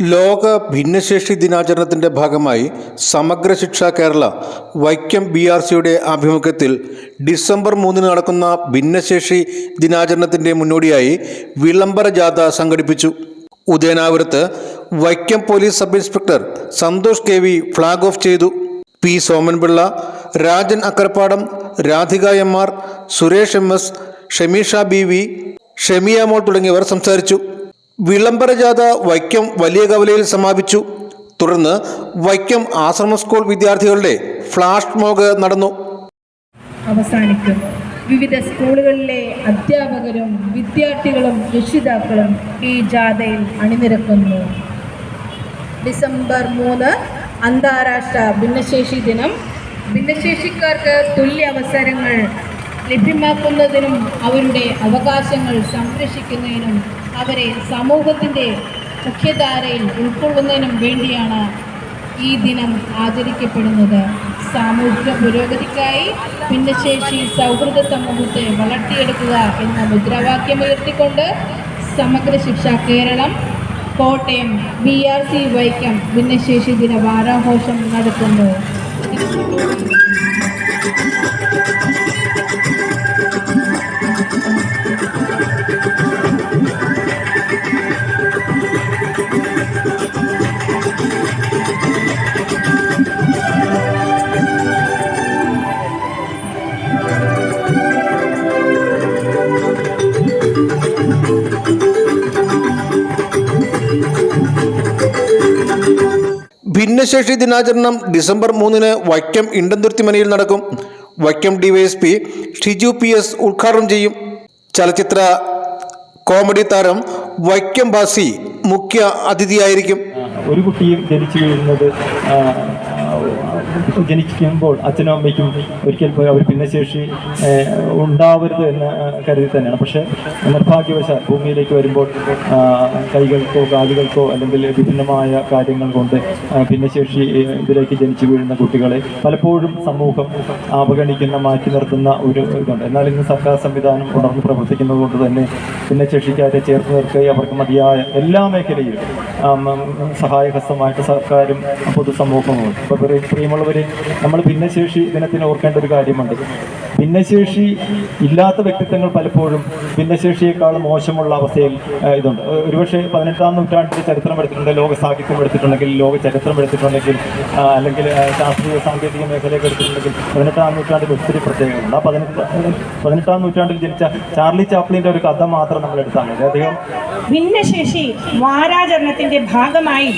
ലോക ഭിന്നശേഷി ദിനാചരണത്തിന്റെ ഭാഗമായി സമഗ്ര ശിക്ഷ കേരള വൈക്കം ബി ആർ സിയുടെ ആഭിമുഖ്യത്തിൽ ഡിസംബർ മൂന്നിന് നടക്കുന്ന ഭിന്നശേഷി ദിനാചരണത്തിന്റെ മുന്നോടിയായി വിളംബര ജാഥ സംഘടിപ്പിച്ചു. ഉദയനാപുരത്ത് Vaikom police sub inspector Santhosh K V flag off ചെയ്തു. P Somanpillai Rajan Akkarapadam Radhika M R Suresh M S Shameesha B V Shamiya Mol തുടങ്ങിയവർ സംസാരിച്ചു. വിളംബര ജാഥ വൈക്കം വലിയ കവലയിൽ സമാപിച്ചു. തുടർന്ന് വൈക്കം ആശ്രമ സ്കൂൾ വിദ്യാർത്ഥികളുടെ ഫ്ലാഷ് മോഗ് നടന്നു. അവസാനിക്കും. വിവിധ സ്കൂളുകളിലെ അധ്യാപകരും വിദ്യാർത്ഥികളും രക്ഷിതാക്കളും ഈ ജാഥയിൽ അണിനിരക്കുന്നു. ഡിസംബർ മൂന്ന് അന്താരാഷ്ട്ര ഭിന്നശേഷി ദിനം. ഭിന്നശേഷിക്കാർക്ക് തുല്യ അവസരങ്ങൾ ലഭ്യമാക്കുന്നതിനും അവരുടെ അവകാശങ്ങൾ സംരക്ഷിക്കുന്നതിനും അവരെ സമൂഹത്തിന്റെ മുഖ്യധാരയിൽ ഉൾക്കൊള്ളുന്നതിനും വേണ്ടിയാണ് ഈ ദിനം ആചരിക്കപ്പെടുന്നത്. സാമൂഹിക പുരോഗതിക്കായി ഭിന്നശേഷി സൗഹൃദ സമൂഹത്തെ വളർത്തിയെടുക്കുക എന്ന മുദ്രാവാക്യം ഉയർത്തിക്കൊണ്ട് Samagra Shiksha Keralam Kottayam B R C Vaikom ഭിന്നശേഷി ദിന വാരാഘോഷം നടത്തുന്നു. ഭിന്നശേഷി ദിനാചരണം ഡിസംബർ മൂന്നിന് വൈക്കം ഇണ്ടന്തുരുത്തിമനയിൽ നടക്കും. Vaikom DYSP Shiju P S ഉദ്ഘാടനം ചെയ്യും. ചലച്ചിത്ര കോമഡി താരം വൈക്കം ബാസി മുഖ്യ അതിഥിയായിരിക്കും. ഒരു കുട്ടിയും ജനിച്ചു വീഴുന്നത് ജനിക്കുമ്പോൾ അച്ഛനും അമ്മയ്ക്കും ഒരിക്കൽ പോയി അവർ ഭിന്നശേഷി ഉണ്ടാവരുത് എന്ന് കരുതി തന്നെയാണ്. പക്ഷേ നിർഭാഗ്യവശാൽ ഭൂമിയിലേക്ക് വരുമ്പോൾ കൈകൾക്കോ കാലുകൾക്കോ അല്ലെങ്കിൽ വിഭിന്നമായ കാര്യങ്ങൾ കൊണ്ട് ഭിന്നശേഷി ഇതിലേക്ക് ജനിച്ചു വീഴുന്ന കുട്ടികളെ പലപ്പോഴും സമൂഹം അവഗണിക്കുന്ന മാറ്റി നിർത്തുന്ന ഒരു ഇതുണ്ട്. എന്നാൽ ഇന്ന് സർക്കാർ സംവിധാനം ഉണർന്ന് പ്രവർത്തിക്കുന്നത് കൊണ്ട് തന്നെ ഭിന്നശേഷിക്കാരെ ചേർത്ത് നിർത്തുകയും അവർക്ക് മതിയായ എല്ലാ മേഖലയിലും സഹായഹസ്തമായിട്ട് സർക്കാരും പൊതുസമൂഹവും ഇപ്പോൾ പ്രിയമുള്ളവരെ നമ്മൾ ഭിന്നശേഷി ദിനത്തിന് ഓർക്കേണ്ട ഒരു കാര്യമുണ്ട്. ഭിന്നശേഷി ഇല്ലാത്ത വ്യക്തിത്വങ്ങൾ പലപ്പോഴും ഭിന്നശേഷിയേക്കാൾ മോശമുള്ള അവസ്ഥയിൽ ഇതുണ്ട്. ഒരുപക്ഷെ പതിനെട്ടാം നൂറ്റാണ്ടിൽ ചരിത്രം എടുത്തിട്ടുണ്ട് ലോക സാഹിത്യം എടുത്തിട്ടുണ്ടെങ്കിൽ ലോക ചരിത്രം എടുത്തിട്ടുണ്ടെങ്കിൽ അല്ലെങ്കിൽ ശാസ്ത്രീയ സാങ്കേതിക മേഖലയൊക്കെ എടുത്തിട്ടുണ്ടെങ്കിൽ പതിനെട്ടാം നൂറ്റാണ്ടിൽ ഒത്തിരി പ്രത്യേകതയുണ്ട് ആ പതിനെട്ട് പതിനെട്ടാം നൂറ്റാണ്ടിൽ ജനിച്ച ചാർലി ചാപ്ലിന്റെ ഒരു കഥ മാത്രം നമ്മൾ എടുത്താൽ മതി അദ്ദേഹം ഭിന്നശേഷി വാരാചരണത്തിന്റെ ഭാഗമായി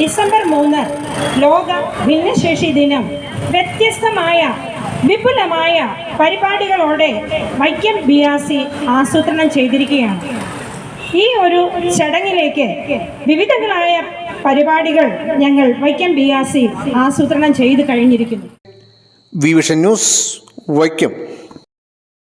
ഡിസംബർ മൂന്ന് ലോക ഭിന്നശേഷി ദിനം. വ്യത്യസ്തമായ വിപുലമായ പരിപാടികളോടെ വൈക്കം ബി ആർ സി ആസൂത്രണം ചെയ്തിരിക്കുകയാണ്. ഈ ഒരു ചടങ്ങിലേക്ക് വിവിധങ്ങളായ പരിപാടികൾ ഞങ്ങൾ വൈക്കം ബി ആർ സി ആസൂത്രണം ചെയ്തു കഴിഞ്ഞിരിക്കുന്നു. Vision news Vaikom.